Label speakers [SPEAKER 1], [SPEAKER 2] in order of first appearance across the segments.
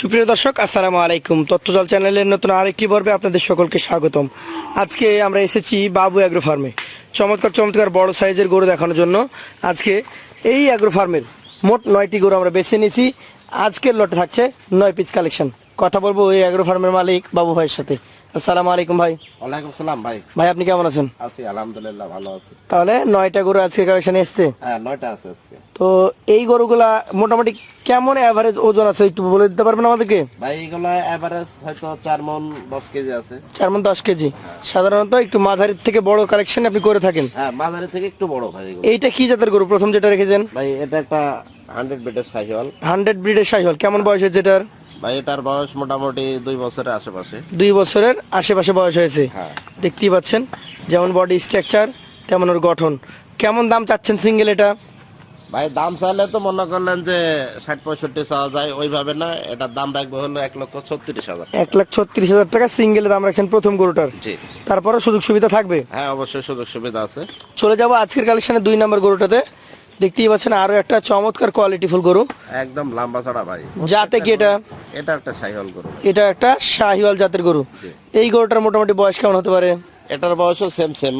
[SPEAKER 1] সুপ্রিয় দর্শক, আসসালামু আলাইকুম। তথ্যজল চ্যানেলের নতুন আরেকটি পর্বে আপনাদের সকলকে স্বাগতম। আজকে আমরা এসেছি বাবু অ্যাগ্রো ফার্মে। চমৎকার চমৎকার বড় সাইজের গরু দেখানোর জন্য আজকে এই অ্যাগ্রো ফার্মের মোট নয়টি গরু আমরা বেছে নিয়েছি। আজকের লটে থাকছে নয় পিচ কালেকশন। কথা বলব এই অ্যাগ্রো ফার্মের মালিক বাবু ভাইয়ের সাথে। আসসালামু আলাইকুম ভাই।
[SPEAKER 2] ওয়ালাইকুম সালাম ভাই।
[SPEAKER 1] ভাই আপনি কেমন আছেন?
[SPEAKER 2] আছি আলহামদুলিল্লাহ ভালো আছি।
[SPEAKER 1] তাহলে নয়টা গরু আজকে কালেকশনে এসছে?
[SPEAKER 2] হ্যাঁ নয়টা আছে আজকে।
[SPEAKER 1] তো এই গরুগুলা মোটামুটি কেমন অ্যাভারেজ ওজন আছে একটু বলে দিতে পারবেন আমাদেরকে?
[SPEAKER 2] ভাই এগুলো এভারেজ হয়তো চার মন দশ কেজি আছে।
[SPEAKER 1] চার মন দশ কেজি। সাধারণত একটু মাঝারির থেকে বড় কালেকশন আপনি করে থাকেন।
[SPEAKER 2] হ্যাঁ মাঝারি থেকে একটু বড় ভাই এগুলো।
[SPEAKER 1] এইটা কি জাতের গরু? প্রথম যেটা রেখেছেন?
[SPEAKER 2] ভাই এটা একটা হান্ড্রেড বেডের সাইকেল
[SPEAKER 1] হান্ড্রেড ব্রিডের সাইহল। কেমন বয়স হয়েছে এটার
[SPEAKER 2] ভাই এটার বয়স মোটামুটি দুই বছরের আশেপাশে।
[SPEAKER 1] দুই বছরের আশেপাশে বয়স হয়েছে।
[SPEAKER 2] হ্যাঁ।
[SPEAKER 1] দেখতেই পাচ্ছেন যেমন বডি স্ট্রাকচার তেমন ওর গঠন। কেমন দাম চাচ্ছেন সিঙ্গেল এটা?
[SPEAKER 2] ভাই দাম চাইলে তো মনে করলেন যে ষাট পঁয়ষট্টি চাওয়া যায় ওইভাবে না। এটার দাম রাখব হলো এক লক্ষ ছত্রিশ হাজার
[SPEAKER 1] এক লাখ ছত্রিশ হাজার টাকা সিঙ্গেলের দাম রাখছেন প্রথম গরুটার।
[SPEAKER 2] জি।
[SPEAKER 1] তারপরে সুযোগ সুবিধা থাকবে?
[SPEAKER 2] হ্যাঁ অবশ্যই সুযোগ সুবিধা আছে।
[SPEAKER 1] চলে যাব আজকের কালেকশনে দুই নম্বর গরুটাতে। দেখতেই পাচ্ছেন আরও একটা চমৎকার কোয়ালিটি ফুল গরু।
[SPEAKER 2] একদম লম্বা চড়া ভাই।
[SPEAKER 1] যাতে কি এটা?
[SPEAKER 2] এটা একটা সাইকেল গরু।
[SPEAKER 1] এটা একটা শাহিওয়াল জাতের গরু। এই গরুটার মোটামুটি বয়স কেমন হতে পারে?
[SPEAKER 2] এটার বয়সও সেম সেম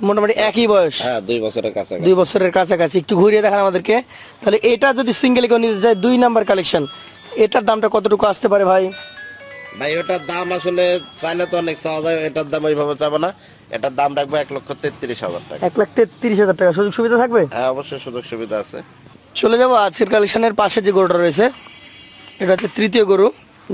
[SPEAKER 1] মোটামুটি একই বয়স?
[SPEAKER 2] হ্যাঁ দুই বছরের কাছাকাছি।
[SPEAKER 1] দুই বছরের কাছাকাছি। একটু ঘুরিয়ে দেখান আমাদেরকে। তাহলে এটা যদি সিঙ্গেল কেউ নিতে যায় দুই নাম্বার কালেকশন এটার দামটা কতটুকু আসতে পারে ভাই?
[SPEAKER 2] ভাই ওটার দাম আসলে চাইলে তো অনেক চাওয়া যায় এটার দাম ওইভাবে চাবো না। এটার দাম রাখব এক লক্ষ তেত্রিশ হাজার টাকা।
[SPEAKER 1] এক লাখ তেত্রিশ হাজার টাকা। সুযোগ সুবিধা থাকবে?
[SPEAKER 2] হ্যাঁ অবশ্যই সুযোগ সুবিধা আছে।
[SPEAKER 1] চলে যাব আজকের কালেকশনের পাশে যে গরুটা রয়েছে। এটা হচ্ছে তৃতীয় গরু।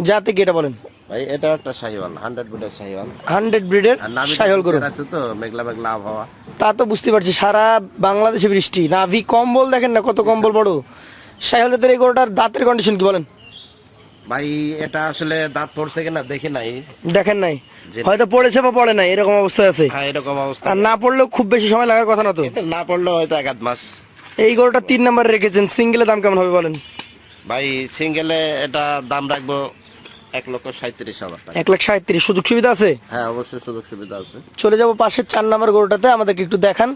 [SPEAKER 1] যাতে কি এটা বলেন?
[SPEAKER 2] ভাই এটা একটা শাহিওয়াল হান্ড্রেড বুটের শাহিওয়াল।
[SPEAKER 1] হান্ড্রেড ব্রিডের
[SPEAKER 2] নাভি
[SPEAKER 1] গরু।
[SPEAKER 2] আছে তো মেঘলা মেঘলা আবহাওয়া।
[SPEAKER 1] তা তো বুঝতে পারছি সারা বাংলাদেশে বৃষ্টি। নাভি কম্বল দেখেন না কত কম্বল বড়। সাইহল জাতের এই গরুটার দাঁতের কন্ডিশন কি বলেন?
[SPEAKER 2] ভাই এটা আসলে দাঁত পড়ছে কিনা দেখি নাই।
[SPEAKER 1] দেখেন নাই? হয়তো পড়েছে বা পড়ে নাই এরকম অবস্থা আছে।
[SPEAKER 2] হ্যাঁ এরকম অবস্থা।
[SPEAKER 1] আর না পড়লেও খুব বেশি সময় লাগার কথা না তো?
[SPEAKER 2] না পড়লেও হয়তো এক আধ মাস।
[SPEAKER 1] এই গরুটা তিন নাম্বার রেখেছেন সিঙ্গেলের দাম কেমন হবে বলেন?
[SPEAKER 2] ভাই সিঙ্গেলে এটা দাম রাখব এক লক্ষ সাঁত্রিশ হাজার টাকা।
[SPEAKER 1] এক লাখ সাঁত্রিশ সুযোগ সুবিধা আছে?
[SPEAKER 2] হ্যাঁ অবশ্যই সুযোগ সুবিধা আছে।
[SPEAKER 1] চলে যাব পাশের চার নাম্বার গরুটাতে আমাদেরকে একটু দেখান।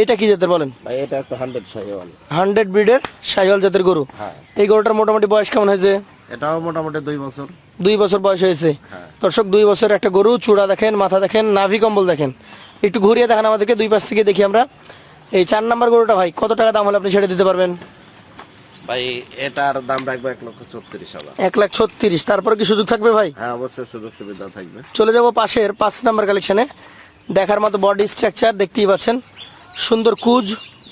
[SPEAKER 1] এটা কি জাতের বলেন?
[SPEAKER 2] ভাই এটা একটা হান্ড্রেড শাহিওয়াল
[SPEAKER 1] হান্ড্রেড ব্রিডের সাইহল জাতের গরু।
[SPEAKER 2] হ্যাঁ।
[SPEAKER 1] এই গরুটার মোটামুটি বয়স কেমন হয়েছে?
[SPEAKER 2] এটাও মোটামুটি দুই বছর।
[SPEAKER 1] দুই বছর বয়স হয়েছে।
[SPEAKER 2] হ্যাঁ।
[SPEAKER 1] দর্শক দুই বছর একটা গরু চূড়া দেখেন মাথা দেখেন নাভি কম্বল দেখেন। একটু ঘুরিয়ে দেখান আমাদেরকে দুই পাশ থেকে দেখি আমরা। এই চার নাম্বার গরুটা ভাই কত টাকা দাম হলে আপনি ছেড়ে দিতে পারবেন?
[SPEAKER 2] ভাই এটার দাম রাখব এক লক্ষ ছত্রিশ হাজার।
[SPEAKER 1] এক লাখ ছত্রিশ তারপরে কি সুযোগ থাকবে ভাই?
[SPEAKER 2] হ্যাঁ অবশ্যই সুযোগ সুবিধা থাকবে।
[SPEAKER 1] চলে যাব পাশের পাঁচ নাম্বার কালেকশনে দেখার মতো বডি স্ট্রাকচার দেখতেই পাচ্ছেন। সুন্দর কুজ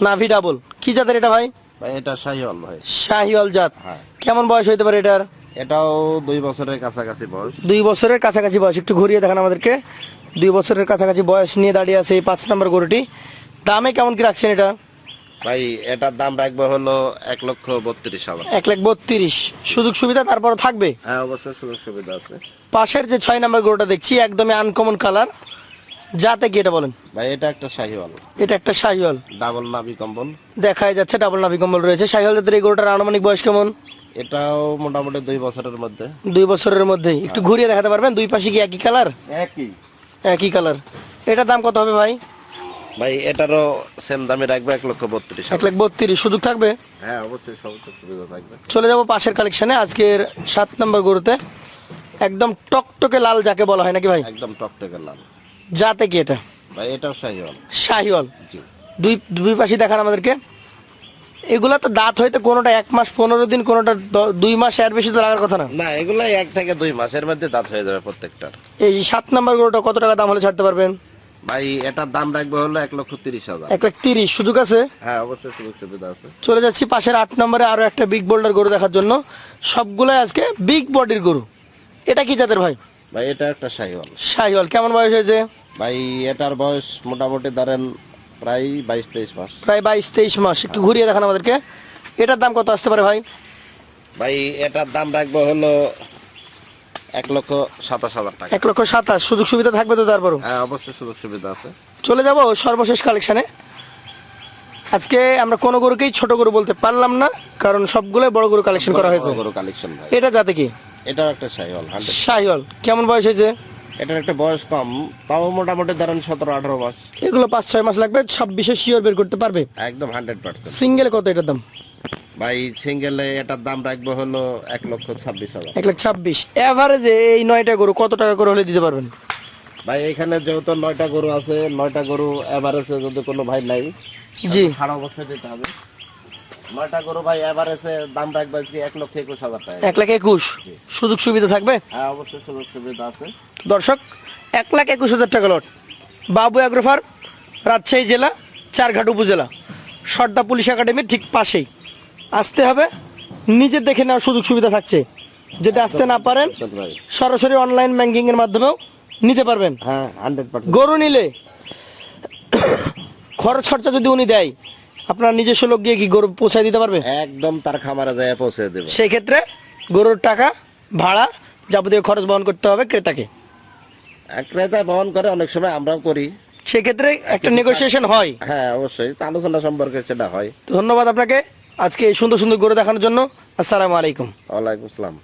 [SPEAKER 1] নাভি ডাবল কি জাতের এটা ভাই?
[SPEAKER 2] ভাই এটা শাহিওয়াল ভাই।
[SPEAKER 1] শাহিওয়াল জাত?
[SPEAKER 2] হ্যাঁ।
[SPEAKER 1] কেমন বয়স হইতে পারে এটার?
[SPEAKER 2] এটাও দুই বছরের কাছাকাছি বয়স।
[SPEAKER 1] দুই বছরের কাছাকাছি বয়স। একটু ঘুরিয়ে দেখান আমাদেরকে। দুই বছরের কাছাকাছি বয়স নিয়ে দাঁড়িয়ে আছে এই পাঁচ নাম্বার গরুটি। দামে কেমন কি রাখছেন এটা?
[SPEAKER 2] ভাই এটার দাম রাখব হলো এক লক্ষ বত্রিশ হাজার।
[SPEAKER 1] এক লাখ বত্রিশ। সুযোগ সুবিধা তারপর থাকবে?
[SPEAKER 2] হ্যাঁ অবশ্যই সুযোগ সুবিধা আছে।
[SPEAKER 1] পাশের যে ছয় নম্বর গরুটা দেখছি একদমই আনকমন কালার যাতে কি এটা বলেন?
[SPEAKER 2] ভাই এটা একটা শাহিওয়াল।
[SPEAKER 1] এটা একটা শাহিওয়াল।
[SPEAKER 2] ডাবল নাভি কম্বল।
[SPEAKER 1] দেখাই যাচ্ছে ডাবল নাভি কম্বল রয়েছে। শাহিওয়াল জাতের এই গরুটার আনুমানিক বয়স কেমন?
[SPEAKER 2] এটাও মোটামুটি দুই বছরের মধ্যে।
[SPEAKER 1] দুই বছরের মধ্যেই। একটু ঘুরিয়ে দেখাতে পারবেন? দুই পাশে কি একই কালার?
[SPEAKER 2] একই।
[SPEAKER 1] একই কালার। এটার দাম কত হবে ভাই?
[SPEAKER 2] ভাই এটারও সেম দামে রাখবে এক লক্ষ বত্রিশ
[SPEAKER 1] এক লাখ বত্রিশ। সুযোগ থাকবে?
[SPEAKER 2] হ্যাঁ অবশ্যই সুবিধা থাকবে।
[SPEAKER 1] চলে যাব পাশের কালেকশনে। আজকের সাত নম্বর গরুতে। একদম টকটকে লাল যাকে বলা হয় নাকি ভাই?
[SPEAKER 2] একদম টকটকে লাল।
[SPEAKER 1] যাতে কি এটা?
[SPEAKER 2] ভাই এটাও শাহিওয়াল।
[SPEAKER 1] শাহিওয়াল। দুই দুই পাশে দেখান আমাদেরকে। এগুলা তো দাঁত হইতে কোনোটা এক মাস পনেরো দিন কোনোটা দুই মাস এর বেশি তো লাগার কথা না?
[SPEAKER 2] না এগুলাই এক থেকে দুই মাসের মধ্যে দাঁত হয়ে যাবে প্রত্যেকটার।
[SPEAKER 1] এই সাত নম্বর গরুটা কত টাকা দাম হলে ছাড়তে পারবেন?
[SPEAKER 2] ভাই এটার দাম রাখব হলো এক লক্ষ তিরিশ হাজার।
[SPEAKER 1] এক লাখ তিরিশ সুযোগ আছে?
[SPEAKER 2] হ্যাঁ অবশ্যই সুযোগ সুবিধা আছে।
[SPEAKER 1] চলে যাচ্ছি পাশের আট নম্বরে আরও একটা বিগ বোল্ডার গরু দেখার জন্য। সবগুলোই আজকে বিগ বডির গরু। এটা কি জাতের ভাই?
[SPEAKER 2] ভাই এটা একটা শাহিওয়াল
[SPEAKER 1] শাহিওয়াল কেমন বয়স হয়েছে?
[SPEAKER 2] ভাই এটার বয়স মোটামুটি ধরেন প্রায় বাইশ তেইশ মাস।
[SPEAKER 1] প্রায় বাইশ তেইশ মাস একটু ঘুরিয়ে দেখান আমাদেরকে। এটার দাম কত আসতে পারে ভাই?
[SPEAKER 2] ভাই এটার দাম রাখব হলো এক লক্ষ সাতাশ হাজার টাকা।
[SPEAKER 1] এক লক্ষ সাতাশ সুযোগ সুবিধা থাকবে তো তারপরও?
[SPEAKER 2] হ্যাঁ অবশ্যই সুযোগ সুবিধা আছে।
[SPEAKER 1] চলে যাব সর্বশেষ কালেকশানে। আজকে আমরা কোনো গরুকেই ছোট গরু বলতে পারলাম না কারণ সবগুলোই বড় গরু কালেকশন করা হয়েছে।
[SPEAKER 2] বড় কালেকশন
[SPEAKER 1] এটা যাতে কি?
[SPEAKER 2] এটাও একটা হান্ড্রেড
[SPEAKER 1] শাহিওয়াল কেমন বয়স হয়েছে?
[SPEAKER 2] এটার একটা বয়স কম তাও মোটামুটি ধরেন সতেরো আঠারো মাস।
[SPEAKER 1] এগুলো পাঁচ ছয় মাস লাগবে ছাব্বিশে শিওর বের করতে পারবে?
[SPEAKER 2] একদম হান্ড্রেড পার্সেন্ট
[SPEAKER 1] সিঙ্গেল কত এটার দাম?
[SPEAKER 2] ভাই সিঙ্গেলে এটার দাম রাখব হলো এক লক্ষ ছাব্বিশ হাজার।
[SPEAKER 1] এক লাখ ছাব্বিশ। অ্যাভারেজে এই নয়টা গরু কত টাকা করে হলে দিতে পারবেন?
[SPEAKER 2] ভাই এখানে যেহেতু নয়টা গরু আছে নয়টা গরু এভারেজে যদি কোনো ভাই নাই
[SPEAKER 1] জি।
[SPEAKER 2] ছাড়া অবশ্যই দিতে হবে। নয়টা গরু ভাই এভারেজে দাম রাখব আজকে এক লক্ষ একুশ হাজার টাকা।
[SPEAKER 1] এক লাখ একুশ? সুযোগ সুবিধা থাকবে?
[SPEAKER 2] হ্যাঁ অবশ্যই সুযোগ সুবিধা আছে।
[SPEAKER 1] দর্শক এক লাখ একুশ হাজার টাকা লট বাবু অ্যাগ্রোফার রাজশাহী জেলা চারঘাট উপজেলা। সর্দা পুলিশ একাডেমির ঠিক পাশেই। আসতে হবে নিজে দেখে নেওয়ার সুযোগ সুবিধা থাকছে। যদি আসতে না পারেন সরাসরি অনলাইন ব্যাংকিং এর মাধ্যমেও নিতে পারবেন।
[SPEAKER 2] হ্যাঁ
[SPEAKER 1] গরু নিলে খরচ খরচা যদি উনি দেয় আপনার নিজস্ব লোক গিয়ে কি গরু পৌঁছায় দিতে পারবে?
[SPEAKER 2] একদম তার খামারে যায় পৌঁছে দেবে।
[SPEAKER 1] সেই ক্ষেত্রে গরুর টাকা ভাড়া যাবতীয় খরচ বহন করতে হবে ক্রেতাকে।
[SPEAKER 2] ক্রেতা বহন করে অনেক সময় আমরাও করি।
[SPEAKER 1] সেক্ষেত্রে একটা নেগোসিয়েশন হয়।
[SPEAKER 2] হ্যাঁ অবশ্যই। আলোচনা সম্পর্কে সেটা হয়।
[SPEAKER 1] ধন্যবাদ আপনাকে। আজকে এই সুন্দর সুন্দর গরু দেখানোর জন্য। আসসালামু আলাইকুম।
[SPEAKER 2] ওয়ালাইকুম আসসালাম।